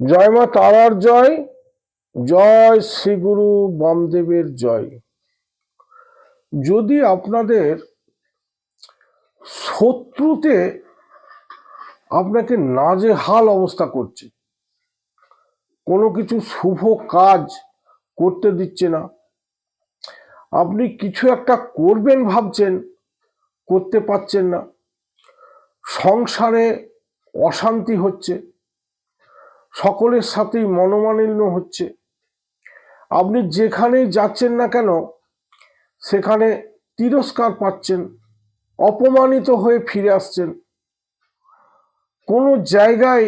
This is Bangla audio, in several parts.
জয় মা তারার জয় জয় শ্রী গুরু বামদেবের জয়। যদি আপনাদের শত্রুতে আপনাকে নাজেহাল অবস্থা করছে, কোনো কিছু শুভ কাজ করতে দিচ্ছে না, আপনি কিছু একটা করবেন ভাবছেন, করতে পারছেন না, সংসারে অশান্তি হচ্ছে সকলের সাথেই মনোমালিন্য হচ্ছে। আপনি যেখানেই যাচ্ছেন না কেন, সেখানে তিরস্কার পাচ্ছেন, অপমানিত হয়ে ফিরে আসছেন। কোনো জায়গায়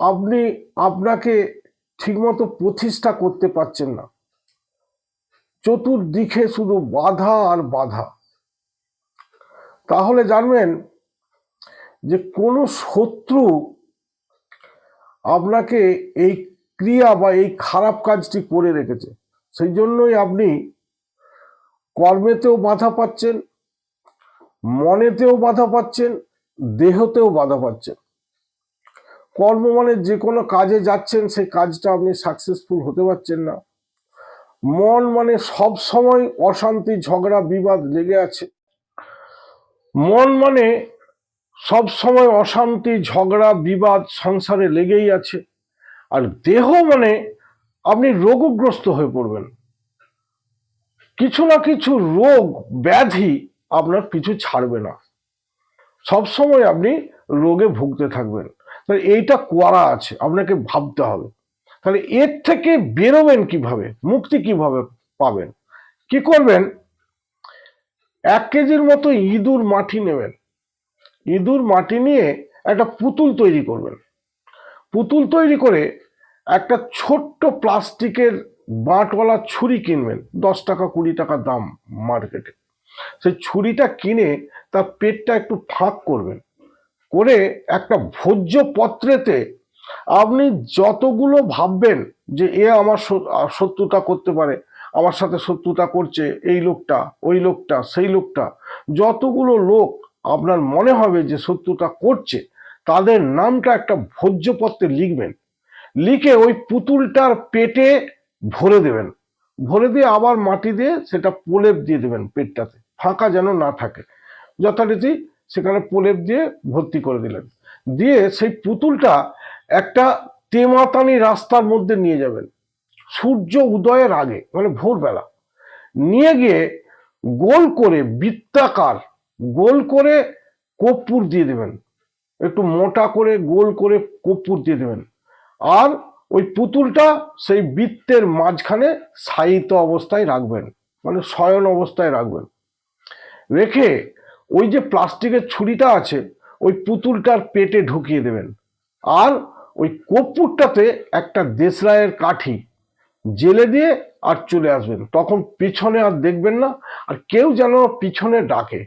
আপনি আপনাকে ঠিকমতো প্রতিষ্ঠা করতে পারছেন না। চতুর্দিকে শুধু বাধা আর বাধা। তাহলে জানবেন যে কোনো শত্রু আপনাকে এই ক্রিয়া বা এই খারাপ কাজটি করে রেখেছে। সেই জন্যই আপনি কর্মেতেও বাধা পাচ্ছেন, মনেতেও বাধা পাচ্ছেন, দেহতেও বাধা পাচ্ছেন। কর্ম মানে যে কোনো কাজে যাচ্ছেন, সেই কাজটা আপনি সাকসেসফুল হতে পারছেন না। মন মানে সব সময় অশান্তি, ঝগড়া, বিবাদ লেগে আছে। মন মানে সব সময় অশান্তি, ঝগড়া, বিবাদ সংসারে লেগেই আছে। আর দেহ মানে আপনি রোগগ্রস্ত হয়ে পড়বেন। কিছু না কিছু রোগ, ব্যাধি আপনার পিছু ছাড়বে না। সব সময় আপনি রোগে ভুগতে থাকবেন। তাহলে এইটা করা আছে, আপনাকে ভাবতে হবে। তাহলে এর থেকে বেরোবেন কীভাবে? মুক্তি কীভাবে পাবেন? কি করবেন? এক কেজির মতো ইঁদুর মাটি নেবেন। ইঁদুর মাটি নিয়ে একটা পুতুল তৈরি করবেন। পুতুল তৈরি করে একটা ছোট্ট প্লাস্টিকের বাঁটওয়ালা ছুরি কিনবেন, দশ টাকা, কুড়ি টাকা দাম মার্কেটে। সেই ছুরিটা কিনে তার পেটটা একটু ফাঁক করবেন। করে একটা ভোজ্য পত্রেতে আপনি যতগুলো ভাববেন যে এ আমার শত্রুতা করতে পারে, আমার সাথে শত্রুতা করছে, এই লোকটা, ওই লোকটা, সেই লোকটা, যতগুলো লোক আপনার মনে হবে যে শত্রুতা করছে, তাদের নামটা একটা ভোজ্যপত্রে লিখবেন। লিখে ওই পুতুলটার পেটে ভরে দেবেন। ভরে দিয়ে আবার মাটি দিয়ে সেটা প্রলেপ দিয়ে দেবেন পেটটাতে, ফাঁকা যেন না থাকে। যথারীতি সেখানে প্রলেপ দিয়ে ভর্তি করে দিলেন। দিয়ে সেই পুতুলটা একটা তেমাতানি রাস্তার মধ্যে নিয়ে যাবেন। সূর্য উদয়ের আগে মানে ভোরবেলা। নিয়ে গিয়ে গোল করে বৃত্তাকার গোল করে কর্পূর দিয়ে দেবেন। একটু মোটা করে গোল করে কর্পূর দিয়ে দেবেন। আর ওই পুতুলটা সেই বৃত্তের মাঝখানে শায়িত অবস্থায় রাখবেন মানে শয়ন অবস্থায় রাখবেন। রেখে ওই যে প্লাস্টিকের ছুরিটা আছে, ওই পুতুলটার পেটে ঢুকিয়ে দেবেন। আর ওই কর্পূরটাতে একটা দেশরায়ের কাঠি জেলে দিয়ে আর চলে আসবেন। তখন পিছনে আর দেখবেন না, আর কেউ যেন পিছনে ডাকে।